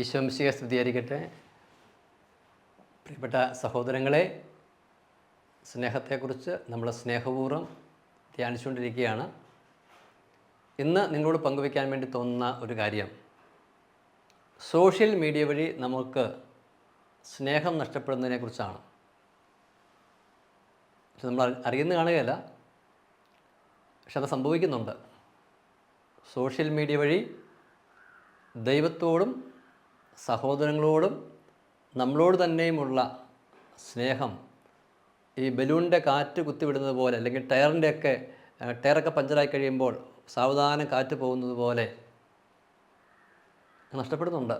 ഈശോംശിക സ്തുതിയായിരിക്കട്ടെ. പ്രിയപ്പെട്ട സഹോദരങ്ങളെ സ്നേഹത്തെക്കുറിച്ച് നമ്മൾ സ്നേഹപൂർവം ധ്യാനിച്ചുകൊണ്ടിരിക്കുകയാണ്. ഇന്ന് നിങ്ങളോട് പങ്കുവയ്ക്കാൻ വേണ്ടി തോന്നുന്ന ഒരു കാര്യം. സോഷ്യൽ മീഡിയ വഴി നമുക്ക് സ്നേഹം നഷ്ടപ്പെടുന്നതിനെക്കുറിച്ചാണ് നമ്മൾ അറിയുന്ന കാണുകയല്ല പക്ഷെ അത് സംഭവിക്കുന്നുണ്ട്. സോഷ്യൽ മീഡിയ വഴി ദൈവത്തോടും സഹോദരങ്ങളോടും നമ്മളോട് തന്നെയുമുള്ള സ്നേഹം ഈ ബലൂണിന്റെ കാറ്റ് കുത്തിവിടുന്നത് പോലെ അല്ലെങ്കിൽ ടയറിന്റെയൊക്കെ ടയറൊക്കെ പഞ്ചറായി കഴിയുമ്പോൾ സാവധാനം കാറ്റ് പോകുന്നത് പോലെ നഷ്ടപ്പെടുന്നുണ്ട്.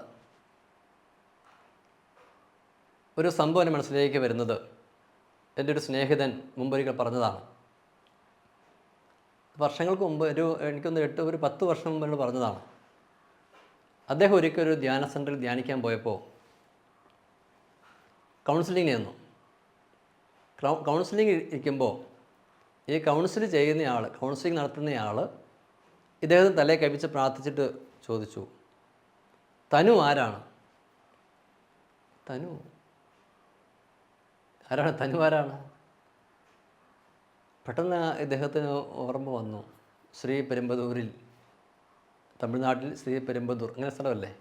ഒരു സംഭവം എന്റെ മനസ്സിലേക്ക് വരുന്നത്. എന്റെ ഒരു സ്നേഹിതൻ മുമ്പൊരിക്കൽ പറഞ്ഞതാണ്. വർഷങ്ങൾക്ക് മുമ്പ് ഒരു എനിക്കൊന്ന് എട്ട് ഒരു പത്ത് വർഷം മുമ്പ് പറഞ്ഞതാണ്. അദ്ദേഹം ഒരിക്കൽ ഒരു ധ്യാന സെന്ററിൽ ധ്യാനിക്കാൻ പോയപ്പോൾ കൗൺസിലിംഗ് ചെന്നു. കൗൺസിലിംഗ് ഇരിക്കുമ്പോൾ ഈ കൗൺസിൽ ചെയ്യുന്നയാൾ കൗൺസിലിംഗ് നടത്തുന്നയാൾ ഇദ്ദേഹത്തിന് തലേ കഴിപ്പിച്ച് പ്രാർത്ഥിച്ചിട്ട് ചോദിച്ചു തനു ആരാണ്? തനു? ആരാണ്? തനു ആരാണ്? പെട്ടെന്ന് ഇദ്ദേഹത്തിന് ഓർമ്മ വന്നു. ശ്രീ പെരുമ്പതൂരിൽ തമിഴ്നാട്ടിൽ ശ്രീ പെരുമ്പതൂർ അങ്ങനെ സ്ഥലമല്ലേ?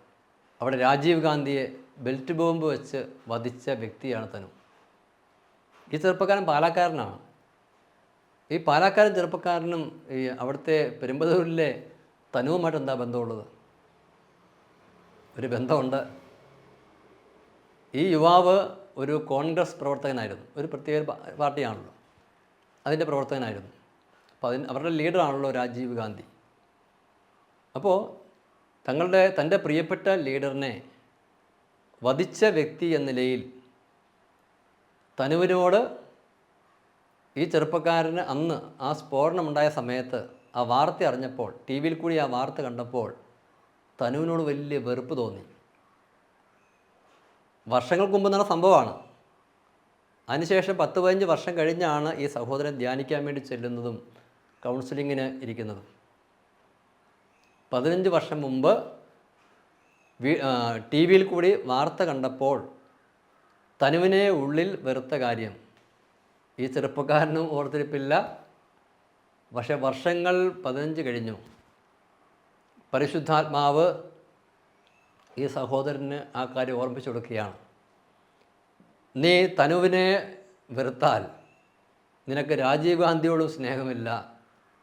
അവിടെ രാജീവ് ഗാന്ധിയെ ബെൽറ്റ് ബോംബ് വെച്ച് വധിച്ച വ്യക്തിയാണ് തനു. ഈ ചെറുപ്പക്കാരൻ പാലക്കാരനാണ്. ഈ പാലക്കാരൻ ചെറുപ്പക്കാരനും ഈ അവിടുത്തെ പെരുമ്പതൂരിലെ തനുവുമായിട്ട് എന്താ ബന്ധമുള്ളത്? ഒരു ബന്ധമുണ്ട്. ഈ യുവാവ് ഒരു കോൺഗ്രസ് പ്രവർത്തകനായിരുന്നു. ഒരു പ്രത്യേക പാർട്ടിയാണല്ലോ. അതിന്റെ പ്രവർത്തകനായിരുന്നു. അപ്പോൾ അതിന് അവരുടെ ലീഡറാണല്ലോ രാജീവ് ഗാന്ധി. അപ്പോൾ തങ്ങളുടെ തന്റെ പ്രിയപ്പെട്ട ലീഡറിനെ വധിച്ച വ്യക്തി എന്ന നിലയിൽ തനുവിനോട് ഈ ചെറുപ്പക്കാരന് അന്ന് ആ സ്ഫോടനമുണ്ടായ സമയത്ത് ആ വാർത്ത അറിഞ്ഞപ്പോൾ ടി വിയിൽ കൂടി ആ വാർത്ത കണ്ടപ്പോൾ തനുവിനോട് വലിയ വെറുപ്പ് തോന്നി. വർഷങ്ങൾക്ക് മുമ്പ് നടന്ന സംഭവമാണ്. അതിനുശേഷം പത്ത് പതിനഞ്ച് വർഷം കഴിഞ്ഞാണ് ഈ സഹോദരൻ ധ്യാനിക്കാൻ വേണ്ടി ചെല്ലുന്നതും കൗൺസിലിങ്ങിന് ഇരിക്കുന്നതും. പതിനഞ്ച് വർഷം മുമ്പ് ടി വിയിൽ കൂടി വാർത്ത കണ്ടപ്പോൾ തനുവിനെ ഉള്ളിൽ വെറുത്ത കാര്യം. ഈ ചെറുപ്പക്കാരനും ഓർത്തിരിപ്പില്ല. പക്ഷെ വർഷങ്ങൾ പതിനഞ്ച് കഴിഞ്ഞു. പരിശുദ്ധാത്മാവ് ഈ സഹോദരന് ആ കാര്യം ഓർമ്മിച്ചു കൊടുക്കുകയാണ്. നീ തനുവിനെ വെറുത്താൽ നിനക്ക് രാജീവ് ഗാന്ധിയോടും സ്നേഹമില്ല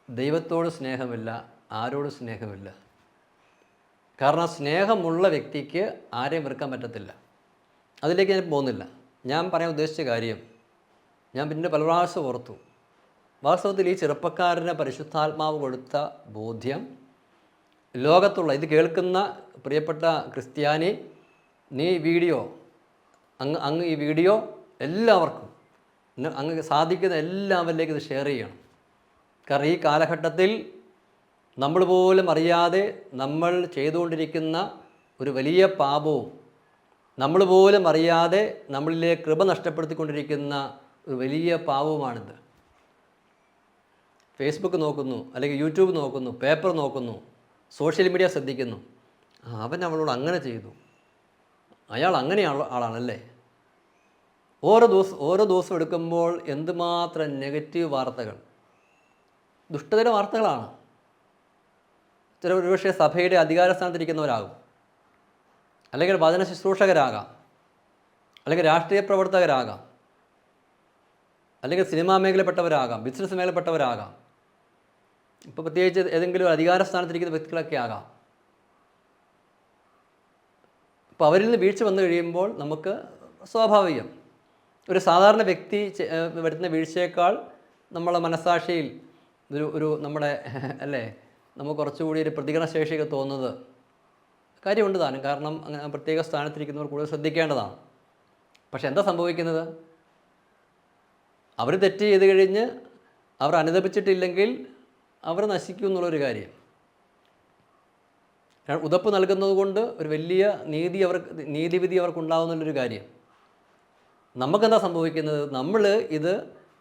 ദൈവത്തോടും സ്നേഹമില്ല ആരോടും സ്നേഹമില്ല. കാരണം സ്നേഹമുള്ള വ്യക്തിക്ക് ആരെയും വെറുക്കാൻ പറ്റത്തില്ല. അതിലേക്ക് ഞാൻ പോകുന്നില്ല. ഞാൻ പറയാൻ ഉദ്ദേശിച്ച കാര്യം ഞാൻ പിന്നെ പല പ്രാവശ്യം ഓർത്തു. വാസ്തവത്തിൽ ഈ ചെറുപ്പക്കാരന് പരിശുദ്ധാത്മാവ് കൊടുത്ത ബോധ്യം ലോകത്തുള്ള ഇത് കേൾക്കുന്ന പ്രിയപ്പെട്ട ക്രിസ്ത്യാനി നീ വീഡിയോ അങ്ങ് അങ്ങ് ഈ വീഡിയോ എല്ലാവർക്കും അങ്ങ് സാധിക്കുന്ന എല്ലാവരിലേക്കും ഇത് ഷെയർ ചെയ്യണം. കാരണം ഈ കാലഘട്ടത്തിൽ നമ്മൾ പോലും അറിയാതെ നമ്മൾ ചെയ്തുകൊണ്ടിരിക്കുന്ന ഒരു വലിയ പാപവും നമ്മൾ പോലും അറിയാതെ നമ്മളിലെ കൃപ നഷ്ടപ്പെടുത്തിക്കൊണ്ടിരിക്കുന്ന ഒരു വലിയ പാപവുമാണിത്. ഫേസ്ബുക്ക് നോക്കുന്നു അല്ലെങ്കിൽ യൂട്യൂബ് നോക്കുന്നു പേപ്പർ നോക്കുന്നു സോഷ്യൽ മീഡിയ ശ്രദ്ധിക്കുന്നു. അവൻ അവളോട് അങ്ങനെ ചെയ്തു. അയാൾ അങ്ങനെയുള്ള ആളാണല്ലേ? ഓരോ ദിവസം ഓരോ ദിവസം എടുക്കുമ്പോൾ എന്തുമാത്രം നെഗറ്റീവ് വാർത്തകൾ? ദുഷ്ടതര വാർത്തകളാണ്. ചില ഒരുപക്ഷെ സഭയുടെ അധികാര സ്ഥാനത്തിരിക്കുന്നവരാകും. അല്ലെങ്കിൽ വചന ശുശ്രൂഷകരാകാം. അല്ലെങ്കിൽ രാഷ്ട്രീയ പ്രവർത്തകരാകാം. അല്ലെങ്കിൽ സിനിമാ മേഖലപ്പെട്ടവരാകാം ബിസിനസ് മേഖലപ്പെട്ടവരാകാം ഇപ്പോൾ പ്രത്യേകിച്ച് ഏതെങ്കിലും അധികാര സ്ഥാനത്തിരിക്കുന്ന വ്യക്തികളൊക്കെ ആകാം. അപ്പോൾ അവരിൽ നിന്ന് വീഴ്ച വന്നു കഴിയുമ്പോൾ നമുക്ക് സ്വാഭാവികം. ഒരു സാധാരണ വ്യക്തി വരുത്തുന്ന വീഴ്ചയേക്കാൾ നമ്മളെ മനസാക്ഷിയിൽ ഒരു ഒരു നമ്മുടെ അല്ലേ നമുക്ക് കുറച്ചുകൂടി ഒരു പ്രതികരണശേഷിയൊക്കെ തോന്നുന്നത് കാര്യമുണ്ട് താനും. കാരണം അങ്ങനെ പ്രത്യേക സ്ഥാനത്തിരിക്കുന്നവർ കൂടുതൽ ശ്രദ്ധിക്കേണ്ടതാണ്. പക്ഷെ എന്താ സംഭവിക്കുന്നത്? അവർ തെറ്റ് ചെയ്ത് കഴിഞ്ഞ് അവർ അനുദപിച്ചിട്ടില്ലെങ്കിൽ അവർ നശിക്കും എന്നുള്ളൊരു കാര്യം. ഉതപ്പ് നൽകുന്നത് കൊണ്ട് ഒരു വലിയ നീതി അവർക്ക് നീതിവിധി അവർക്കുണ്ടാകുന്നുള്ളൊരു കാര്യം. നമുക്കെന്താ സംഭവിക്കുന്നത്? നമ്മൾ ഇത്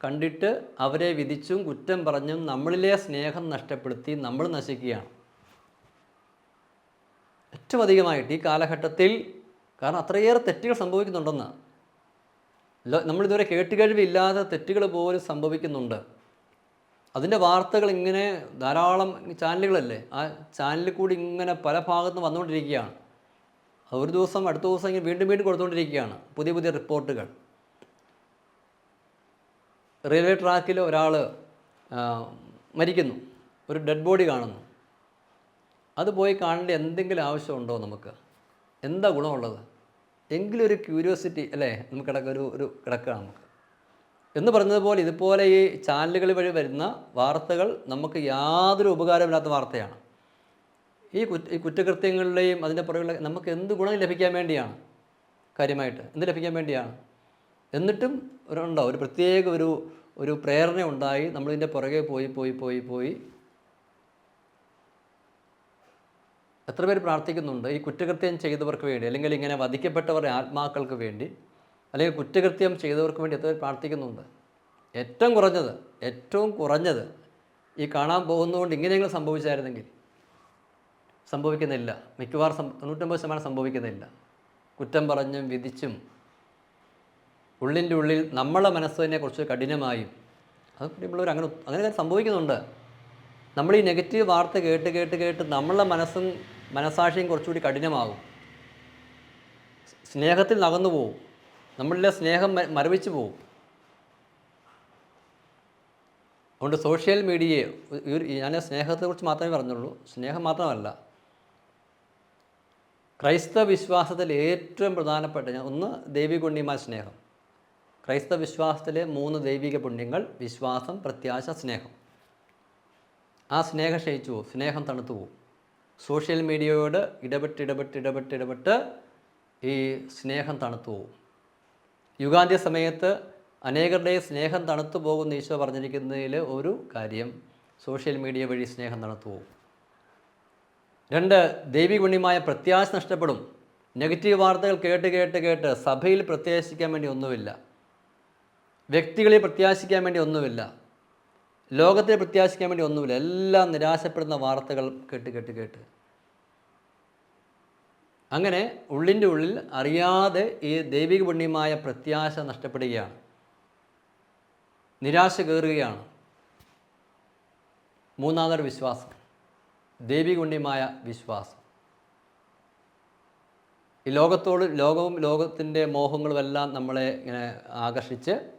കണ്ടിട്ട് അവരെ വിധിച്ചും കുറ്റം പറഞ്ഞും നമ്മളിലെ സ്നേഹം നഷ്ടപ്പെടുത്തി നമ്മൾ നശിക്കുകയാണ്. ഏറ്റവും അധികമായിട്ട് ഈ കാലഘട്ടത്തിൽ കാരണം അത്രയേറെ തെറ്റുകൾ സംഭവിക്കുന്നുണ്ടെന്ന്. നമ്മളിതുവരെ കേട്ടുകഴിവില്ലാത്ത തെറ്റുകൾ പോലും സംഭവിക്കുന്നുണ്ട്. അതിന്റെ വാർത്തകൾ ഇങ്ങനെ ധാരാളം ചാനലുകളല്ലേ? ആ ചാനലിൽ കൂടി ഇങ്ങനെ പല ഭാഗത്തും വന്നുകൊണ്ടിരിക്കുകയാണ്. ഒരു ദിവസം അടുത്ത ദിവസം ഇങ്ങനെ വീണ്ടും വീണ്ടും കൊടുത്തുകൊണ്ടിരിക്കുകയാണ് പുതിയ പുതിയ റിപ്പോർട്ടുകൾ. റെയിൽവേ ട്രാക്കിൽ ഒരാൾ മരിക്കുന്നു. ഒരു ഡെഡ് ബോഡി കാണുന്നു. അത് പോയി കാണേണ്ട എന്തെങ്കിലും ആവശ്യമുണ്ടോ നമുക്ക്? എന്താ ഗുണമുള്ളത്? എങ്കിലും ഒരു ക്യൂരിയോസിറ്റി അല്ലേ? നമുക്ക് കിടക്ക ഒരു ഒരു കിടക്കുകയാണ് നമുക്ക്. എന്ന് പറഞ്ഞതുപോലെ ഇതുപോലെ ഈ ചാനലുകൾ വഴി വരുന്ന വാർത്തകൾ നമുക്ക് യാതൊരു ഉപകാരമില്ലാത്ത വാർത്തയാണ്. ഈ കുറ്റ ഈ കുറ്റകൃത്യങ്ങളുടെയും അതിന്റെ പുറകിലുള്ള നമുക്ക് എന്ത് ഗുണം ലഭിക്കാൻ വേണ്ടിയാണ്? കാര്യമായിട്ട് എന്ത് ലഭിക്കാൻ വേണ്ടിയാണ്? എന്നിട്ടും ഒരു ഉണ്ടോ? ഒരു പ്രത്യേക ഒരു ഒരു പ്രേരണ ഉണ്ടായി നമ്മളിതിന്റെ പുറകെ പോയി പോയി പോയി പോയി. എത്ര പേര് പ്രാർത്ഥിക്കുന്നുണ്ട്? ഈ കുറ്റകൃത്യം ചെയ്തവർക്ക് വേണ്ടി അല്ലെങ്കിൽ ഇങ്ങനെ വധിക്കപ്പെട്ടവരുടെ ആത്മാക്കൾക്ക് വേണ്ടി അല്ലെങ്കിൽ കുറ്റകൃത്യം ചെയ്തവർക്ക് വേണ്ടി എത്ര പേര് പ്രാർത്ഥിക്കുന്നുണ്ട്? ഏറ്റവും കുറഞ്ഞത് ഏറ്റവും കുറഞ്ഞത് ഈ കാണാൻ പോകുന്നതുകൊണ്ട് ഇങ്ങനെയെങ്കിലും സംഭവിച്ചായിരുന്നെങ്കിൽ സംഭവിക്കുന്നില്ല. മിക്കവാറും തൊണ്ണൂറ്റൊമ്പത് ശതമാനം സംഭവിക്കുന്നില്ല. കുറ്റം പറഞ്ഞും വിധിച്ചും ഉള്ളിന്റെ ഉള്ളിൽ നമ്മളെ മനസ്സിനെ കുറച്ച് കഠിനമായും അത് പ്രിയമുള്ളവർ അങ്ങനെ അങ്ങനെ കാര്യം സംഭവിക്കുന്നുണ്ട്. നമ്മൾ ഈ നെഗറ്റീവ് വാർത്ത കേട്ട് കേട്ട് കേട്ട് നമ്മളെ മനസ്സും മനസാക്ഷിയും കുറച്ചുകൂടി കഠിനമാകും. സ്നേഹത്തിൽ നകന്നു പോവും. നമ്മളിലെ സ്നേഹം മരവിച്ചു പോവും. അതുകൊണ്ട് സോഷ്യൽ മീഡിയയെ ഞാൻ സ്നേഹത്തെക്കുറിച്ച് മാത്രമേ പറഞ്ഞുള്ളൂ. സ്നേഹം മാത്രമല്ല. ക്രൈസ്തവ വിശ്വാസത്തിൽ ഏറ്റവും പ്രധാനപ്പെട്ട ഞാൻ ഒന്ന് ദൈവിക പുണ്യമായ സ്നേഹം. ക്രൈസ്തവ വിശ്വാസത്തിലെ മൂന്ന് ദൈവിക പുണ്യങ്ങൾ വിശ്വാസം പ്രത്യാശ സ്നേഹം. ആ സ്നേഹം ക്ഷയിച്ചു പോകും സ്നേഹം തണുത്തു പോകും സോഷ്യൽ മീഡിയയോട് ഇടപെട്ട് ഇടപെട്ട് ഇടപെട്ട് ഇടപെട്ട് ഈ സ്നേഹം തണുത്തു പോകും യുഗാന്ത്യ സമയത്ത് അനേകരുടെ സ്നേഹം തണുത്തു പോകുന്ന ഈശോ പറഞ്ഞിരിക്കുന്നതിൽ ഒരു കാര്യം സോഷ്യൽ മീഡിയ വഴി സ്നേഹം തണുത്തു പോകും രണ്ട് ദൈവികപുണ്യമായ പ്രത്യാശ നഷ്ടപ്പെടും. നെഗറ്റീവ് വാർത്തകൾ കേട്ട് കേട്ട് കേട്ട് സഭയിൽ പ്രത്യാശിക്കാൻ വേണ്ടി ഒന്നുമില്ല. വ്യക്തികളിൽ പ്രത്യാശിക്കാൻ വേണ്ടി ഒന്നുമില്ല. ലോകത്തെ പ്രത്യാശിക്കാൻ വേണ്ടി ഒന്നുമില്ല. എല്ലാം നിരാശപ്പെടുന്ന വാർത്തകൾ കേട്ട് കേട്ട് കേട്ട്. അങ്ങനെ ഉള്ളിന്റെ ഉള്ളിൽ അറിയാതെ ഈ ദൈവിക പുണ്യമായ പ്രത്യാശ നഷ്ടപ്പെടുകയാണ്. നിരാശ കയറുകയാണ് മൂന്നാമതൊരു വിശ്വാസം. ദൈവിക പുണ്യമായ വിശ്വാസം. ഈ ലോകത്തോട് ലോകവും ലോകത്തിന്റെ മോഹങ്ങളുമെല്ലാം നമ്മളെ ഇങ്ങനെ ആകർഷിച്ച്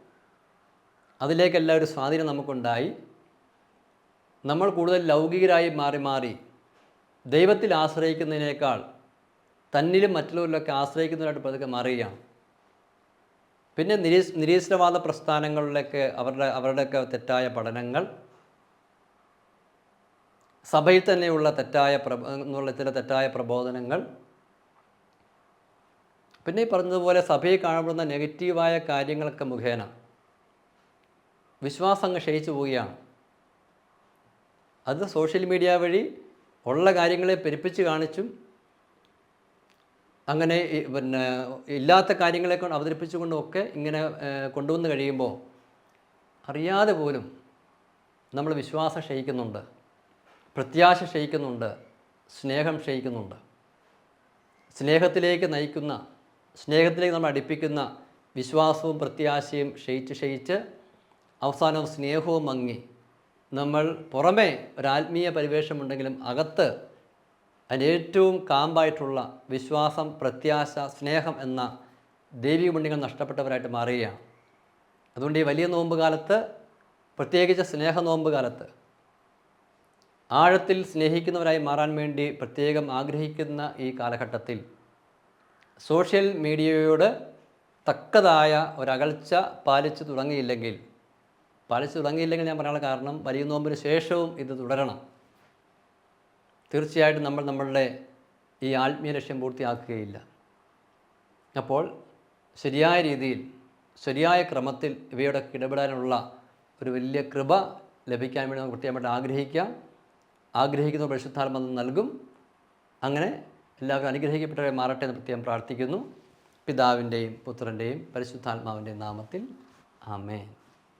അതിലേക്കെല്ലാം ഒരു സ്വാധീനം നമുക്കുണ്ടായി. നമ്മൾ കൂടുതൽ ലൗകികരായി മാറി മാറി ദൈവത്തിൽ ആശ്രയിക്കുന്നതിനേക്കാൾ തന്നിലും മറ്റുള്ളവരിലൊക്കെ ആശ്രയിക്കുന്നവരായിട്ട് പതുക്കെ മാറുകയാണ്. പിന്നെ നിരീശ് നിരീശ്വരവാദ പ്രസ്ഥാനങ്ങളിലൊക്കെ അവരുടെ അവരുടെയൊക്കെ തെറ്റായ പഠനങ്ങൾ സഭയിൽ തന്നെയുള്ള തെറ്റായ പ്രബ എന്നുള്ള ചില തെറ്റായ പ്രബോധനങ്ങൾ പിന്നെ ഈ പറഞ്ഞതുപോലെ സഭയിൽ കാണപ്പെടുന്ന നെഗറ്റീവായ കാര്യങ്ങളൊക്കെ മുഖേന വിശ്വാസം അങ്ങ് ക്ഷയിച്ചു പോവുകയാണ്. അത് സോഷ്യൽ മീഡിയ വഴി ഉള്ള കാര്യങ്ങളെ പെരുപ്പിച്ച് കാണിച്ചും അങ്ങനെ പിന്നെ ഇല്ലാത്ത കാര്യങ്ങളെ കൊണ്ട് അവതരിപ്പിച്ചുകൊണ്ടും ഒക്കെ ഇങ്ങനെ കൊണ്ടുവന്ന് കഴിയുമ്പോൾ അറിയാതെ പോലും നമ്മൾ വിശ്വാസം ക്ഷയിക്കുന്നുണ്ട് പ്രത്യാശ ക്ഷയിക്കുന്നുണ്ട് സ്നേഹം ക്ഷയിക്കുന്നുണ്ട്. സ്നേഹത്തിലേക്ക് നയിക്കുന്ന സ്നേഹത്തിലേക്ക് നമ്മൾ അടുപ്പിക്കുന്ന വിശ്വാസവും പ്രത്യാശയും ക്ഷയിച്ച് ക്ഷയിച്ച് അവസാനം സ്നേഹവും മങ്ങി. നമ്മൾ പുറമേ ഒരാത്മീയ പരിവേഷമുണ്ടെങ്കിലും അകത്ത് അതിനേറ്റവും കാമ്പായിട്ടുള്ള വിശ്വാസം പ്രത്യാശ സ്നേഹം എന്ന ദൈവിക മുണ്ണികൾ നഷ്ടപ്പെട്ടവരായിട്ട് മാറുകയാണ്. അതുകൊണ്ട് ഈ വലിയ നോമ്പ് കാലത്ത് പ്രത്യേകിച്ച് സ്നേഹ നോമ്പ് കാലത്ത് ആഴത്തിൽ സ്നേഹിക്കുന്നവരായി മാറാൻ വേണ്ടി പ്രത്യേകം ആഗ്രഹിക്കുന്ന ഈ കാലഘട്ടത്തിൽ സോഷ്യൽ മീഡിയയോട് തക്കതായ ഒരകൽച്ച പാലിച്ചു തുടങ്ങിയില്ലെങ്കിൽ പാലിച്ചു തുടങ്ങിയില്ലെങ്കിൽ ഞാൻ പറയാനുള്ള കാരണം വലിയ നോമ്പിന് ശേഷവും ഇത് തുടരണം. തീർച്ചയായിട്ടും നമ്മൾ നമ്മളുടെ ഈ ആത്മീയ ലക്ഷ്യം പൂർത്തിയാക്കുകയില്ല. അപ്പോൾ ശരിയായ രീതിയിൽ ശരിയായ ക്രമത്തിൽ ഇവയുടെ ഇടപെടാനുള്ള ഒരു വലിയ കൃപ ലഭിക്കാൻ വേണ്ടി നമുക്ക് കൃത്യമായിട്ട് ആഗ്രഹിക്കാം. ആഗ്രഹിക്കുന്ന പരിശുദ്ധാത്മ നൽകും. അങ്ങനെ എല്ലാവരും അനുഗ്രഹിക്കപ്പെട്ടവരെ മാറട്ടെ എന്ന് പ്രത്യേകം പ്രാർത്ഥിക്കുന്നു. പിതാവിന്റെയും പുത്രന്റെയും പരിശുദ്ധാത്മാവിന്റെയും നാമത്തിൽ ആമേൻ.